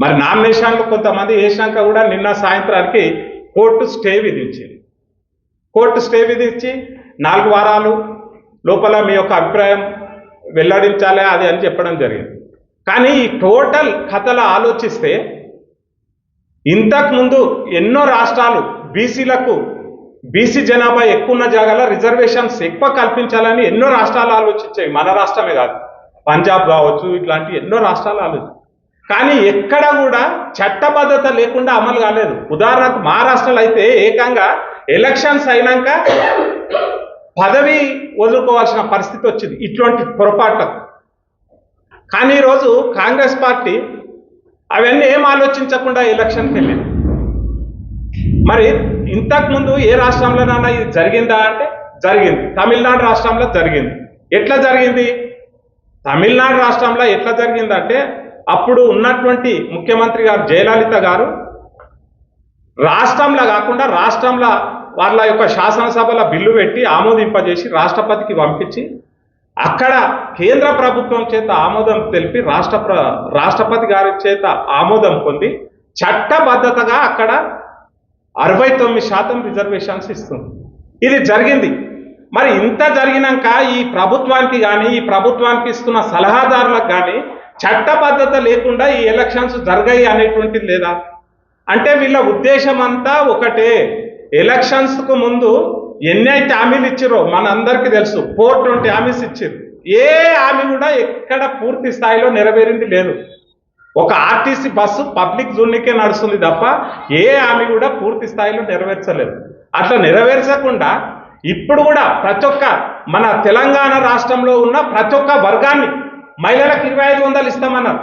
మరి నామినేషన్లు కొంతమంది వేసినాక కూడా నిన్న సాయంత్రానికి కోర్టు స్టే విధించింది. కోర్టు స్టే విధించి నాలుగు వారాలు లోపల మీ యొక్క అభిప్రాయం వెల్లడించాలి అది అని చెప్పడం జరిగింది. కానీ ఈ టోటల్ కథలు ఆలోచిస్తే ఇంతకుముందు ఎన్నో రాష్ట్రాలు బీసీలకు బీసీ జనాభా ఎక్కువ ఉన్న జాగాలో రిజర్వేషన్స్ ఎక్కువ కల్పించాలని ఎన్నో రాష్ట్రాలు ఆలోచించాయి మన రాష్ట్రమే కాదు పంజాబ్ కావచ్చు ఇట్లాంటి ఎన్నో రాష్ట్రాలు ఆలోచించాయి. కానీ ఎక్కడ కూడా చట్టబద్ధత లేకుండా అమలు కాలేదు. ఉదాహరణకు మహారాష్ట్రలో అయితే ఏకంగా ఎలక్షన్స్ అయినాక పదవి వదులుకోవాల్సిన పరిస్థితి వచ్చింది. ఇటువంటి పొరపాట్లకు. కానీ ఈరోజు కాంగ్రెస్ పార్టీ అవన్నీ ఏం ఆలోచించకుండా ఎలక్షన్కి వెళ్ళింది. మరి ఇంతకుముందు ఏ రాష్ట్రంలోనైనా ఇది జరిగిందా అంటే జరిగింది. తమిళనాడు రాష్ట్రంలో జరిగింది. ఎట్లా జరిగింది? తమిళనాడు రాష్ట్రంలో ఎట్లా జరిగిందంటే అప్పుడు ఉన్నటువంటి ముఖ్యమంత్రి గారు జయలలిత గారు రాష్ట్రంలో కాకుండా రాష్ట్రంలో వాళ్ళ యొక్క శాసనసభల బిల్లు పెట్టి ఆమోదింపజేసి రాష్ట్రపతికి పంపించి అక్కడ కేంద్ర ప్రభుత్వం చేత ఆమోదం తెలిపి రాష్ట్ర ప్ర- రాష్ట్రపతి గారి చేత ఆమోదం పొంది చట్టబద్ధతగా అక్కడ అరవై తొమ్మిది శాతం రిజర్వేషన్స్ ఇస్తుంది. ఇది జరిగింది. మరి ఇంత జరిగినాక ఈ ప్రభుత్వానికి కానీ ఈ ప్రభుత్వానికి ఇస్తున్న సలహాదారులకు కానీ చట్టబద్ధత లేకుండా ఈ ఎలక్షన్స్ జరగాయి అనేటువంటిది లేదా? అంటే వీళ్ళ ఉద్దేశం అంతా ఒకటే. ఎలక్షన్స్కు ముందు ఎన్ని అయితే హామీలు ఇచ్చారో మనందరికీ తెలుసు. ఫోర్ ట్వంటీ హామీస్ ఇచ్చారు. ఏ హామీ కూడా ఎక్కడ పూర్తి స్థాయిలో నెరవేరింది లేదు. ఒక ఆర్టీసీ బస్సు పబ్లిక్ జోన్కే నడుస్తుంది తప్ప ఏ హామీ కూడా పూర్తి స్థాయిలో నెరవేర్చలేదు. అట్లా నెరవేర్చకుండా ఇప్పుడు కూడా ప్రతి ఒక్క మన తెలంగాణ రాష్ట్రంలో ఉన్న ప్రతి ఒక్క వర్గాన్ని మహిళలకు ఇరవై ఐదు వందలు ఇస్తామన్నారు.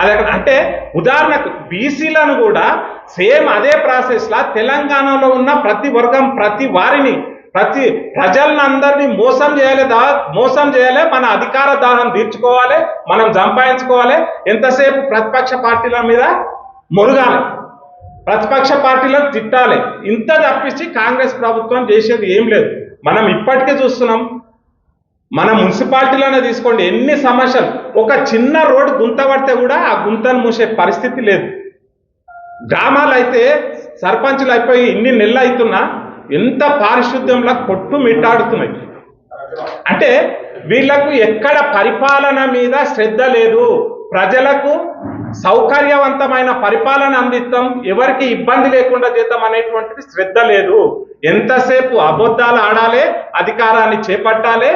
అది అక్కడ అంటే ఉదాహరణకు బీసీలను కూడా సేమ్ అదే ప్రాసెస్లా తెలంగాణలో ఉన్న ప్రతి వర్గం ప్రతి వారిని ప్రతి ప్రజలందరినీ మోసం చేయాలి దా మోసం చేయాలి మన అధికార దాహం తీర్చుకోవాలి మనం సంపాదించుకోవాలి. ఎంతసేపు ప్రతిపక్ష పార్టీల మీద మురుగాలి ప్రతిపక్ష పార్టీలను తిట్టాలి. ఇంత తప్పించి కాంగ్రెస్ ప్రభుత్వం చేసేది ఏం లేదు. మనం ఇప్పటికే చూస్తున్నాం మన మున్సిపాలిటీలోనే తీసుకోండి. ఎన్ని సమస్యలు? ఒక చిన్న రోడ్డు గుంత పడితే కూడా ఆ గుంతను మూసే పరిస్థితి లేదు. గ్రామాలు అయితే సర్పంచులు అయిపోయి ఇన్ని నెలలు అవుతున్నా ఎంత పారిశుద్ధ్యంలో కొట్టు మిట్టాడుతున్నాయి. అంటే వీళ్ళకు ఎక్కడ పరిపాలన మీద శ్రద్ధ లేదు. ప్రజలకు సౌకర్యవంతమైన పరిపాలన అందిస్తాం. ఎవరికి ఇబ్బంది లేకుండా చేద్దాం అనేటువంటిది శ్రద్ధ లేదు. ఎంతసేపు అబద్ధాలు ఆడాలి అధికారాన్ని చేపట్టాలి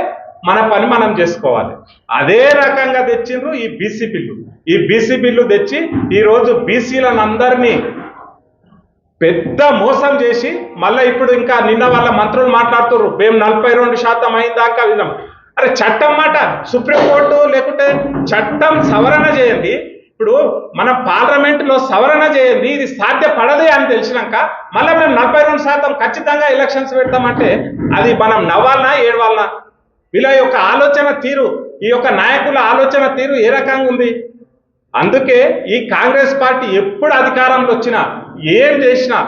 మన పని మనం చేసుకోవాలి. అదే రకంగా తెచ్చిండ్రు ఈ బీసీ బిల్లు. ఈ బీసీ బిల్లు తెచ్చి ఈరోజు బీసీలను అందరినీ పెద్ద మోసం చేసి మళ్ళీ ఇప్పుడు ఇంకా నిన్న వాళ్ళ మంత్రులు మాట్లాడుతున్నారు మేము నలభై రెండు శాతం అయిందాకా విన్నాం. అరే చట్టం మాట సుప్రీంకోర్టు లేకుంటే చట్టం సవరణ చేయండి. ఇప్పుడు మన పార్లమెంట్లో సవరణ చేయండి ఇది సాధ్యపడదే అని తెలిసినాక మళ్ళీ మేము నలభై రెండు శాతం ఖచ్చితంగా ఎలక్షన్స్ పెడతామంటే అది మనం నవ్వాలనా ఏడవాలనా? వీళ్ళ యొక్క ఆలోచన తీరు ఈ యొక్క నాయకుల ఆలోచన తీరు ఏ రకంగా ఉంది? అందుకే ఈ కాంగ్రెస్ పార్టీ ఎప్పుడు అధికారంలో వచ్చినా ఏం చేసినా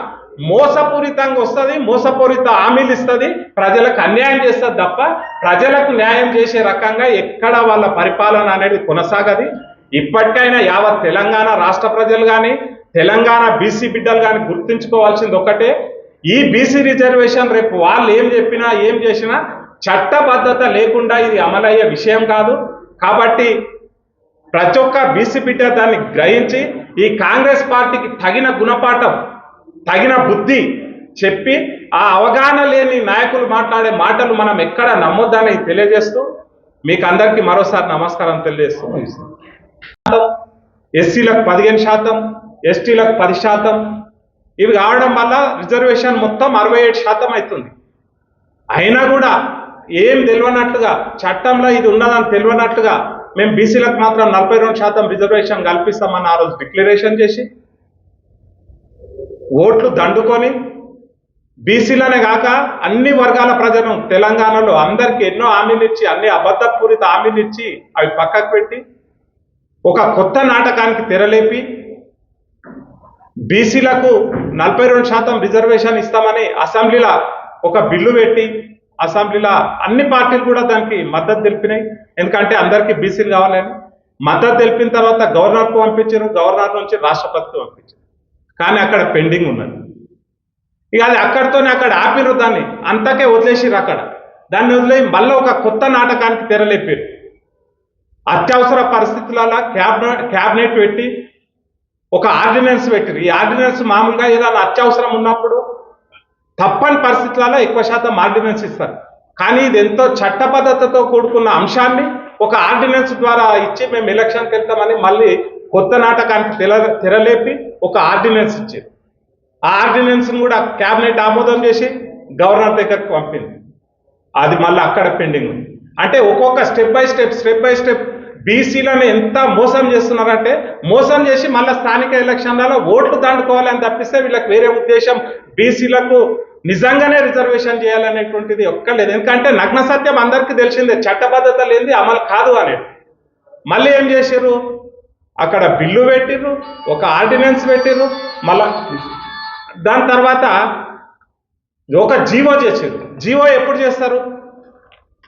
మోసపూరితంగా వస్తుంది మోసపూరిత హామీలు ఇస్తుంది ప్రజలకు అన్యాయం చేస్తుంది తప్ప ప్రజలకు న్యాయం చేసే రకంగా ఎక్కడ వాళ్ళ పరిపాలన అనేది కొనసాగది. ఇప్పటికైనా యావత్ తెలంగాణ రాష్ట్ర ప్రజలు కానీ తెలంగాణ బీసీ బిడ్డలు కానీ గుర్తుంచుకోవాల్సింది ఒకటే. ఈ బీసీ రిజర్వేషన్ రేపు వాళ్ళు ఏం చెప్పినా ఏం చేసినా చట్టబద్ధత లేకుండా ఇది అమలయ్యే విషయం కాదు. కాబట్టి ప్రతి ఒక్క బీసీ బిడ్డ దాన్ని గ్రహించి ఈ కాంగ్రెస్ పార్టీకి తగిన గుణపాఠం తగిన బుద్ధి చెప్పి ఆ అవగాహన లేని నాయకులు మాట్లాడే మాటలు మనం ఎక్కడ నమ్మొద్దని తెలియజేస్తూ మీకు అందరికీ మరోసారి నమస్కారం తెలియజేస్తూ ఎస్సీలకు పదిహేను శాతం ఎస్టీలకు పది శాతం ఇవి కావడం వల్ల రిజర్వేషన్ మొత్తం అరవై ఏడు శాతం అవుతుంది. అయినా కూడా ఏం తెలియనట్లుగా చట్టంలో ఇది ఉన్నదని తెలియనట్లుగా మేము బీసీలకు మాత్రం నలభై రెండు శాతం రిజర్వేషన్ కల్పిస్తామని ఆ రోజు డిక్లరేషన్ చేసి ఓట్లు దండుకొని బీసీలనే కాక అన్ని వర్గాల ప్రజలను తెలంగాణలో అందరికీ ఎన్నో హామీలు ఇచ్చి అన్ని అబద్ధపూరిత హామీలు ఇచ్చి అవి పక్కకు పెట్టి ఒక కొత్త నాటకానికి తెరలేపి బీసీలకు నలభై రెండు శాతం రిజర్వేషన్ ఇస్తామని అసెంబ్లీలో ఒక బిల్లు పెట్టి అసెంబ్లీలో అన్ని పార్టీలు కూడా దానికి మద్దతు తెలిపినాయి. ఎందుకంటే అందరికీ బీసీలు కావాలని. మద్దతు తెలిపిన తర్వాత గవర్నర్కు పంపించారు. గవర్నర్ నుంచి రాష్ట్రపతికి పంపించారు. కానీ అక్కడ పెండింగ్ ఉన్నది. ఇక అది అక్కడితోనే అక్కడ ఆపిరు దాన్ని. అంతకే వదిలేసిర్రు అక్కడ. దాన్ని వదిలేసి మళ్ళీ ఒక కొత్త నాటకానికి తెరలేపారు. అత్యవసర పరిస్థితులలో క్యాబినెట్ క్యాబినెట్ పెట్టి ఒక ఆర్డినెన్స్ పెట్టిరు ఈ ఆర్డినెన్స్ మామూలుగా ఏదైనా అత్యవసరం ఉన్నప్పుడు తప్పని పరిస్థితులలో ఎక్కువ శాతం ఆర్డినెన్స్ ఇస్తారు. కానీ ఇది ఎంతో చట్టబద్ధతతో కూడుకున్న అంశాన్ని ఒక ఆర్డినెన్స్ ద్వారా ఇచ్చి మేము ఎలక్షన్కి వెళ్తామని మళ్ళీ కొత్త నాటకానికి తెర తెరలేపి ఒక ఆర్డినెన్స్ ఇచ్చింది ఆ ఆర్డినెన్స్ని కూడా క్యాబినెట్ ఆమోదం చేసి గవర్నర్ దగ్గరకు పంపింది. అది మళ్ళీ అక్కడ పెండింగ్ ఉంది. అంటే ఒక్కొక్క step by step step by step బీసీలను ఎంత మోసం చేస్తున్నారంటే మోసం చేసి మళ్ళీ స్థానిక ఎలక్షన్లలో ఓట్లు దాండుకోవాలని తప్పిస్తే వీళ్ళకి వేరే ఉద్దేశం బీసీలకు నిజంగానే రిజర్వేషన్ చేయాలనేటువంటిది ఒక్కలేదు ఎందుకంటే నగ్న సత్యం అందరికీ తెలిసిందే చట్టబద్ధత లేనిది అమలు కాదు అనేది. మళ్ళీ ఏం చేశారు అక్కడ బిల్లు పెట్టిర్రు ఒక ఆర్డినెన్స్ పెట్టిర్రు మళ్ళా దాని తర్వాత ఒక జీవో చేసారు జీవో ఎప్పుడు చేస్తారు?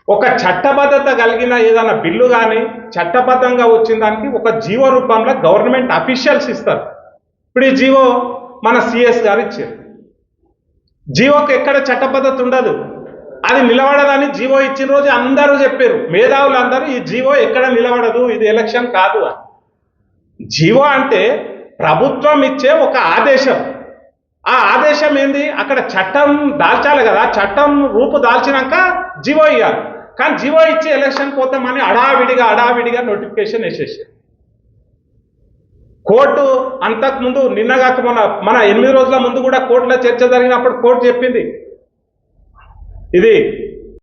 ఒక చట్టబద్ధత కలిగిన ఏదైనా బిల్లు కానీ చట్టబద్ధంగా వచ్చిన దానికి ఒక జీవో రూపంలో గవర్నమెంట్ అఫీషియల్స్ ఇస్తారు. ఇప్పుడు ఈ జీవో మన సిఎస్ గారు ఇచ్చారు. జీవోకి ఎక్కడ చట్టబద్ధత ఉండదు. అది నిలబడదని జీవో ఇచ్చిన రోజు అందరూ చెప్పారు. మేధావులు అందరూ ఈ జీవో ఎక్కడ నిలబడదు? ఇది ఎలక్షన్ కాదు అని. జీవో అంటే ప్రభుత్వం ఇచ్చే ఒక ఆదేశం. ఆ ఆదేశం ఏంది? అక్కడ చట్టం దాల్చాలి కదా. చట్టం రూపు దాల్చినాక జీవో ఇవ్వాలి కానీ జీవో ఇచ్చి ఎలక్షన్ పోతామని అడావిడిగా అడావిడిగా నోటిఫికేషన్ వేసేసారు. కోర్టు అంతకుముందు నిన్నగాక మన మన ఎనిమిది రోజుల ముందు కూడా కోర్టులో చర్చ జరిగినప్పుడు కోర్టు చెప్పింది. ఇది